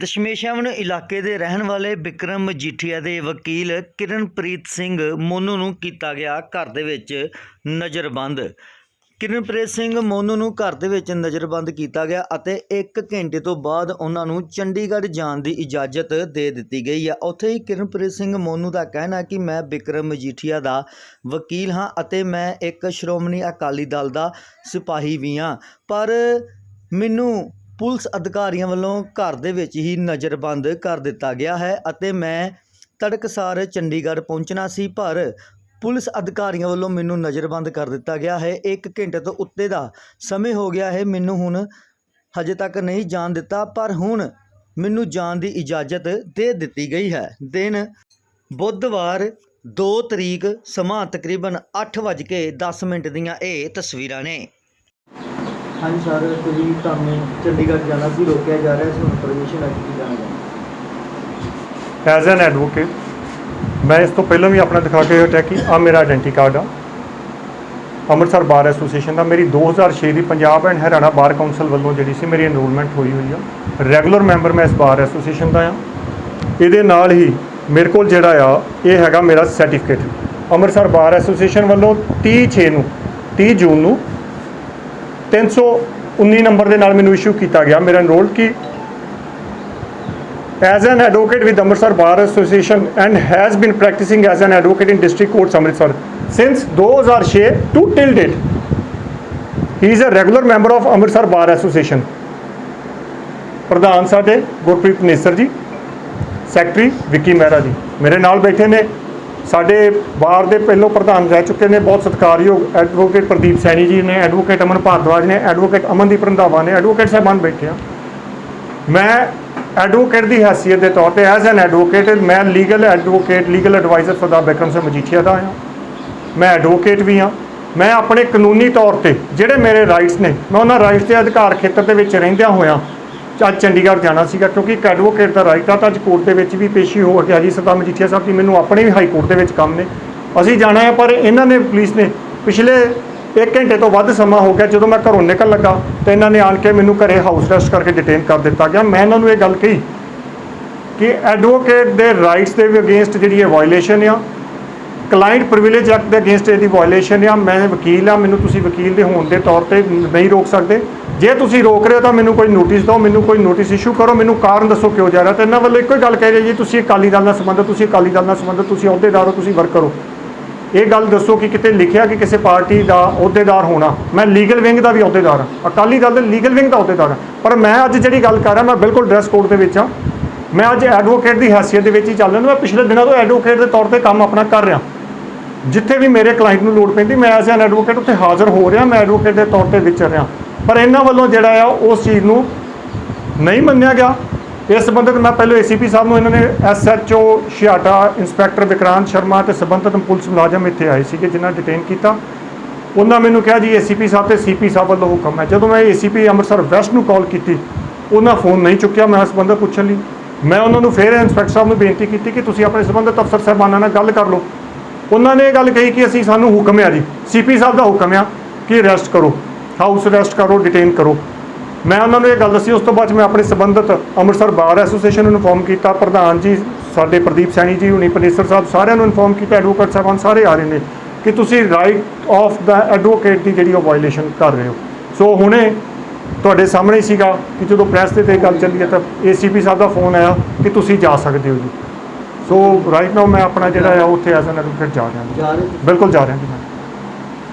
ਦਸ਼ਮੇਸ਼ਾਵਨ ਇਲਾਕੇ ਦੇ ਰਹਿਣ ਵਾਲੇ ਵਿਕਰਮ ਮਜੀਠੀਆ ਦੇ ਵਕੀਲ ਕਿਰਨਪ੍ਰੀਤ ਸਿੰਘ ਮੋਨੂ ਨੂੰ ਕੀਤਾ ਗਿਆ ਘਰ ਦੇ ਵਿੱਚ ਨਜ਼ਰਬੰਦ। ਕਿਰਨਪ੍ਰੀਤ ਸਿੰਘ ਮੋਨੂ ਨੂੰ ਘਰ ਦੇ ਵਿੱਚ ਨਜ਼ਰਬੰਦ ਕੀਤਾ ਗਿਆ ਅਤੇ 1 ਘੰਟੇ ਤੋਂ ਬਾਅਦ ਉਹਨਾਂ ਨੂੰ ਚੰਡੀਗੜ੍ਹ ਜਾਣ ਦੀ ਇਜਾਜ਼ਤ ਦੇ ਦਿੱਤੀ ਗਈ ਹੈ ਉੱਥੇ ਹੀ ਕਿਰਨਪ੍ਰੀਤ ਸਿੰਘ ਮੋਨੂ ਦਾ ਕਹਿਣਾ ਕਿ ਮੈਂ ਵਿਕਰਮ ਮਜੀਠੀਆ ਦਾ ਵਕੀਲ ਹਾਂ ਅਤੇ ਮੈਂ ਇੱਕ ਸ਼੍ਰੋਮਣੀ ਅਕਾਲੀ ਦਲ ਦਾ ਸਿਪਾਹੀ ਵੀ ਹਾਂ। ਪਰ ਮੈਨੂੰ ਪੁਲਿਸ ਅਧਿਕਾਰੀਆਂ ਵੱਲੋਂ ਘਰ ਦੇ ਵਿੱਚ ਹੀ ਨਜ਼ਰਬੰਦ ਕਰ ਦਿੱਤਾ ਗਿਆ ਹੈ ਅਤੇ ਮੈਂ ਤੜਕਸਾਰ ਚੰਡੀਗੜ੍ਹ ਪਹੁੰਚਣਾ ਸੀ, ਪਰ ਪੁਲਿਸ ਅਧਿਕਾਰੀਆਂ ਵੱਲੋਂ ਮੈਨੂੰ ਨਜ਼ਰਬੰਦ ਕਰ ਦਿੱਤਾ ਗਿਆ ਹੈ। 1 ਘੰਟੇ ਤੋਂ ਉੱਤੇ ਦਾ ਸਮੇਂ ਹੋ ਗਿਆ ਹੈ, ਮੈਨੂੰ ਹੁਣ ਹਜੇ ਤੱਕ ਨਹੀਂ ਜਾਣ ਦਿੱਤਾ, ਪਰ ਹੁਣ ਮੈਨੂੰ ਜਾਣ ਦੀ ਇਜਾਜ਼ਤ ਦੇ ਦਿੱਤੀ ਗਈ ਹੈ। ਦਿਨ ਬੁੱਧਵਾਰ 2 ਤਰੀਕ, ਸਮਾਂ ਤਕਰੀਬਨ 8:10 ਮਿੰਟ ਦੀਆਂ ਇਹ ਤਸਵੀਰਾਂ ਨੇ। ਹਾਂਜੀ ਸਰ, ਤੁਸੀਂ ਤੁਹਾਨੂੰ ਚੰਡੀਗੜ੍ਹ ਜਾਣਾ ਸੀ, ਰੋਕਿਆ ਜਾ ਰਿਹਾ ਸੀ, ਹੁਣ ਪਰਮਿਸ਼ਨ ਅੱਜ ਕੀ ਜਾਣਾ ਐਜ਼ ਐਨ ਐਡਵੋਕੇਟ ਮੈਂ ਇਸ ਤੋਂ ਪਹਿਲਾਂ ਵੀ ਆਪਣਾ ਦਿਖਾ ਕੇ ਹਟਿਆ ਕਿ ਆ ਮੇਰਾ ਆਇਡੈਂਟੀ ਕਾਰਡ ਆ। ਅੰਮ੍ਰਿਤਸਰ ਬਾਰ ਐਸੋਸੀਏਸ਼ਨ ਦਾ। ਮੇਰੀ 2006 ਦੀ Punjab and Haryana bar council ਵੱਲੋਂ ਜਿਹੜੀ ਸੀ ਮੇਰੀ ਐਨਰੋਲਮੈਂਟ ਹੋਈ ਹੋਈ ਆ। ਰੈਗੂਲਰ ਮੈਂਬਰ ਮੈਂ ਇਸ ਬਾਰ ਐਸੋਸੀਏਸ਼ਨ ਦਾ ਆ। ਇਹਦੇ ਨਾਲ ਹੀ ਮੇਰੇ ਕੋਲ ਜਿਹੜਾ ਆ, ਇਹ ਹੈਗਾ ਮੇਰਾ ਸਰਟੀਫਿਕੇਟ ਅੰਮ੍ਰਿਤਸਰ ਬਾਰ ਐਸੋਸੀਏਸ਼ਨ ਵੱਲੋਂ 30 6 ਨੂੰ 30 ਜੂਨ ਨੂੰ 319 ਨੰਬਰ ਦੇ ਨਾਲ ਮੈਨੂੰ ਇਸ਼ੂ ਕੀਤਾ ਗਿਆ ਮੇਰਾ enrol Ki as an advocate with Amritsar bar association and has been practising as an advocate in district court Amritsar since 2006 to till date he is a regular member of Amritsar Bar Association ਪ੍ਰਧਾਨ ਸਾਡੇ ਗੁਰਪ੍ਰੀਤ ਨੇਸਰ ਜੀ secretary Vicky Mehra ji ਮੇਰੇ ਨਾਲ ਬੈਠੇ ਨੇ ਸਾਡੇ ਬਾਰ ਦੇ ਪਹਿਲੋਂ ਪ੍ਰਧਾਨ ਰਹਿ ਚੁੱਕੇ ਨੇ, ਬਹੁਤ ਸਤਿਕਾਰਯੋਗ ਐਡਵੋਕੇਟ ਪ੍ਰਦੀਪ ਸੈਣੀ ਜੀ ਨੇ ਐਡਵੋਕੇਟ ਅਮਨ ਭਾਰਦਵਾਜ ਨੇ ਐਡਵੋਕੇਟ ਅਮਨਦੀਪ ਰੰਧਾਵਾ ਨੇ ਐਡਵੋਕੇਟ ਸਾਹਿਬਾਨ ਬੈਠੇ ਆ। ਮੈਂ ਐਡਵੋਕੇਟ ਦੀ ਹੈਸੀਅਤ ਦੇ ਤੌਰ ਤੇ ਐਜ਼ ਐਨ ਐਡਵੋਕੇਟ ਮੈਂ legal advocate legal adviser Sardar Bikram Singh Majithia ਦਾ ਹਾਂ ਮੈਂ ਐਡਵੋਕੇਟ ਵੀ ਹਾਂ ਮੈਂ ਆਪਣੇ ਕਾਨੂੰਨੀ ਤੌਰ ਤੇ ਜਿਹੜੇ ਮੇਰੇ ਰਾਈਟਸ ਨੇ, ਮੈਂ ਉਹਨਾਂ ਰਾਈਟਸ ਦੇ ਅਧਿਕਾਰ ਖੇਤਰ ਦੇ ਵਿੱਚ ਰਹਿੰਦਿਆਂ ਹੋਇਆਂ ਅੱਜ ਚੰਡੀਗੜ੍ਹ ਜਾਣਾ ਸੀਗਾ, ਕਿਉਂਕਿ ਇੱਕ ਐਡਵੋਕੇਟ ਦਾ ਰਾਈਟ ਆ, ਤਾਂ ਅੱਜ ਕੋਰਟ ਦੇ ਵਿੱਚ ਵੀ ਪੇਸ਼ੀ ਹੋ ਗਿਆ ਜੀ ਸਦਾ ਮਜੀਠੀਆ ਸਾਹਿਬ ਜੀ, ਮੈਨੂੰ ਆਪਣੇ ਵੀ ਹਾਈ ਕੋਰਟ ਦੇ ਵਿੱਚ ਕੰਮ ਨੇ। ਅਸੀਂ ਜਾਣਾ ਹੈ, ਪਰ ਇਹਨਾਂ ਨੇ ਪੁਲਿਸ ਨੇ ਪਿਛਲੇ 1 ਘੰਟੇ ਤੋਂ ਵੱਧ ਸਮਾਂ ਹੋ ਗਿਆ, ਜਦੋਂ ਮੈਂ ਘਰੋਂ ਨਿਕਲ ਲੱਗਾ, ਤੇ ਇਹਨਾਂ ਨੇ ਆਣ ਕੇ ਮੈਨੂੰ ਘਰੇ ਹਾਊਸ ਅਰੈਸਟ ਕਰਕੇ ਡਿਟੇਨ ਕਰ ਦਿੱਤਾ ਗਿਆ। ਮੈਂ ਇਹਨਾਂ ਨੂੰ ਇਹ ਗੱਲ ਕਹੀ ਕਿ ਐਡਵੋਕੇਟ ਦੇ ਰਾਈਟਸ ਦੇ ਵੀ ਅਗੇਂਸਟ ਜਿਹੜੀ ਇਹ ਵਾਇਲੇਸ਼ਨ ਆ ਕਲਾਇੰਟ ਪ੍ਰਿਵਿਲੇਜ ਐਕਟ ਦੇ ਅਗੇਂਸਟ ਇਹਦੀ ਵਾਇਲੇਸ਼ਨ ਆ, ਮੈਂ ਵਕੀਲ ਆ, ਮੈਨੂੰ ਤੁਸੀਂ ਵਕੀਲ ਦੇ ਹੋਣ ਦੇ ਤੌਰ ਤੇ ਨਹੀਂ ਰੋਕ ਸਕਦੇ। ਜੇ ਤੁਸੀਂ ਰੋਕ ਰਹੇ ਹੋ ਤਾਂ ਮੈਨੂੰ ਕੋਈ ਨੋਟਿਸ ਦਿਓ, ਮੈਨੂੰ ਕੋਈ ਨੋਟਿਸ ਇਸ਼ੂ ਕਰੋ, ਮੈਨੂੰ ਕਾਰਨ ਦੱਸੋ ਕਿਉਂ ਜਾ ਰਿਹਾ। ਤੇ ਇਹਨਾਂ ਵੱਲੋਂ ਇੱਕੋ ਹੀ ਗੱਲ ਕਹਿ ਰਹੇ ਜੀ, ਤੁਸੀਂ ਅਕਾਲੀ ਦਲ ਨਾਲ ਸੰਬੰਧਿਤ ਤੁਸੀਂ ਅਕਾਲੀ ਦਲ ਨਾਲ ਸੰਬੰਧਿਤ ਤੁਸੀਂ ਅਹੁਦੇਦਾਰ ਹੋ, ਤੁਸੀਂ ਵਰਕਰ ਹੋ ਇਹ ਗੱਲ ਦੱਸੋ ਕਿ ਕਿਤੇ ਲਿਖਿਆ ਕਿ ਕਿਸੇ ਪਾਰਟੀ ਦਾ ਅਹੁਦੇਦਾਰ ਹੋਣਾ। ਮੈਂ ਲੀਗਲ ਵਿੰਗ ਦਾ ਵੀ ਅਹੁਦੇਦਾਰ ਹਾਂ। ਅਕਾਲੀ ਦਲ ਦੇ ਲੀਗਲ ਵਿੰਗ ਦਾ ਅਹੁਦੇਦਾਰ ਹਾਂ। ਪਰ ਮੈਂ ਅੱਜ ਜਿਹੜੀ ਗੱਲ ਕਰ ਰਿਹਾ, ਮੈਂ ਬਿਲਕੁਲ ਡਰੈਸ ਕੋਡ ਦੇ ਵਿੱਚ ਹਾਂ। ਮੈਂ ਅੱਜ ਐਡਵੋਕੇਟ ਦੀ ਹੈਸੀਅਤ ਦੇ ਵਿੱਚ ਹੀ ਚੱਲ ਰਿਹਾ ਮੈਂ ਪਿਛਲੇ ਦਿਨਾਂ ਤੋਂ ਐਡਵੋਕੇਟ ਦੇ ਤੌਰ ਤੇ ਕੰਮ ਆਪਣਾ ਕਰ ਰਿਹਾ ਜਿੱਥੇ ਵੀ ਮੇਰੇ ਕਲਾਇੰਟ ਨੂੰ ਲੋੜ ਪੈਂਦੀ, ਮੈਂ ਐਜ਼ ਐਨ ਐਡਵੋਕੇਟ ਉੱਥੇ ਹਾਜ਼ਰ ਹੋ ਰਿਹਾ, ਮੈਂ ਐਡਵੋਕੇਟ ਦੇ ਤੌਰ ਤੇ ਵਿਚਰ ਰਿਹਾ ਪਰ ਇਹਨਾਂ ਵੱਲੋਂ ਜਿਹੜਾ ਆ, ਉਸ ਚੀਜ਼ ਨੂੰ ਨਹੀਂ ਮੰਨਿਆ ਗਿਆ। ਇਸ ਸੰਬੰਧਿਤ ਮੈਂ ਪਹਿਲਾਂ ਏਸੀਪੀ ਸਾਹਿਬ ਨੂੰ ਇਹਨਾਂ ਨੇ ਐਸਐਚਓ ਛਿਆਟਾ ਇੰਸਪੈਕਟਰ ਵਿਕਰਾਂਤ ਸ਼ਰਮਾ ਤੇ ਸੰਬੰਧਿਤ ਪੁਲਿਸ ਮੁਲਾਜ਼ਮ ਇੱਥੇ ਆਏ ਸੀਗੇ, ਜਿਨ੍ਹਾਂ ਡਿਟੇਨ ਕੀਤਾ। ਉਹਨਾਂ ਮੈਨੂੰ ਕਿਹਾ ਜੀ ਏਸੀਪੀ ਸਾਹਿਬ ਤੇ ਸੀਪੀ ਸਾਹਿਬ ਵੱਲੋਂ ਹੁਕਮ ਹੈ। ਜਦੋਂ ਮੈਂ ਏਸੀਪੀ ਅੰਮ੍ਰਿਤਸਰ ਵੈਸਟ ਨੂੰ ਕਾਲ ਕੀਤੀ, ਉਹਨਾਂ ਫੋਨ ਨਹੀਂ ਚੁੱਕਿਆ, ਮੈਂ ਇਸ ਸੰਬੰਧਿਤ ਪੁੱਛਣ ਲਈ। ਮੈਂ ਉਹਨਾਂ ਨੂੰ ਫਿਰ ਇੰਸਪੈਕਟਰ ਸਾਹਿਬ ਨੂੰ ਬੇਨਤੀ ਕੀਤੀ ਕਿ ਤੁਸੀਂ ਆਪਣੇ ਸੰਬੰਧਿਤ ਅਫਸਰ ਸਾਹਿਬਾਨਾਂ ਨਾਲ ਗੱਲ ਕਰ ਲਓ। ਉਹਨਾਂ ਨੇ ਇਹ ਗੱਲ ਕਹੀ ਕਿ ਅਸੀਂ ਸਾਨੂੰ ਹੁਕਮ ਹੈ ਜੀ। ਸੀਪੀ ਸਾਹਿਬ ਦਾ ਹੁਕਮ ਆ ਕਿ ਅਰੈਸਟ ਕਰੋ। ਹਾਊਸ ਅਰੈਸਟ ਕਰੋ ਡਿਟੇਨ ਕਰੋ। ਮੈਂ ਉਹਨਾਂ ਨੂੰ ਇਹ ਗੱਲ ਦੱਸੀ ਉਸ ਤੋਂ ਬਾਅਦ ਮੈਂ ਆਪਣੇ ਸੰਬੰਧਿਤ ਅੰਮ੍ਰਿਤਸਰ ਬਾਰ ਐਸੋਸੀਏਸ਼ਨ ਨੂੰ ਇਨਫੋਰਮ ਕੀਤਾ। ਪ੍ਰਧਾਨ ਜੀ ਸਾਡੇ ਪ੍ਰਦੀਪ ਸੈਣੀ ਜੀ ਹੁਣੀ ਪਨੇਸਰ ਸਾਹਿਬ ਸਾਰਿਆਂ ਨੂੰ ਇਨਫੋਰਮ ਕੀਤਾ ਐਡਵੋਕੇਟ ਸਾਹਿਬਾਨ ਸਾਰੇ ਆ ਰਹੇ ਨੇ ਕਿ ਤੁਸੀਂ ਰਾਈਟ ਆਫ ਦਾ ਐਡਵੋਕੇਟ ਦੀ ਜਿਹੜੀ ਉਹ ਵਾਇਓਲੇਸ਼ਨ ਕਰ ਰਹੇ ਹੋ। ਸੋ ਹੁਣੇ ਤੁਹਾਡੇ ਸਾਹਮਣੇ ਸੀਗਾ ਕਿ ਜਦੋਂ ਪ੍ਰੈਸ ਦੇ ਤੇ ਗੱਲ ਚੱਲੀ ਹੈ ਤਾਂ ਏਸੀਪੀ ਸਾਹਿਬ ਦਾ ਫੋਨ ਆਇਆ ਕਿ ਤੁਸੀਂ ਜਾ ਸਕਦੇ ਹੋ ਜੀ। ਸੋ ਰਾਈਟ ਨਾਓ ਮੈਂ ਆਪਣਾ ਜਿਹੜਾ ਆ ਉੱਥੇ ਐਜ਼ ਐਨ ਐਡਵੋਕੇਟ ਜਾ ਰਿਹਾ ਬਿਲਕੁਲ ਜਾ ਰਿਹਾ ਜੀ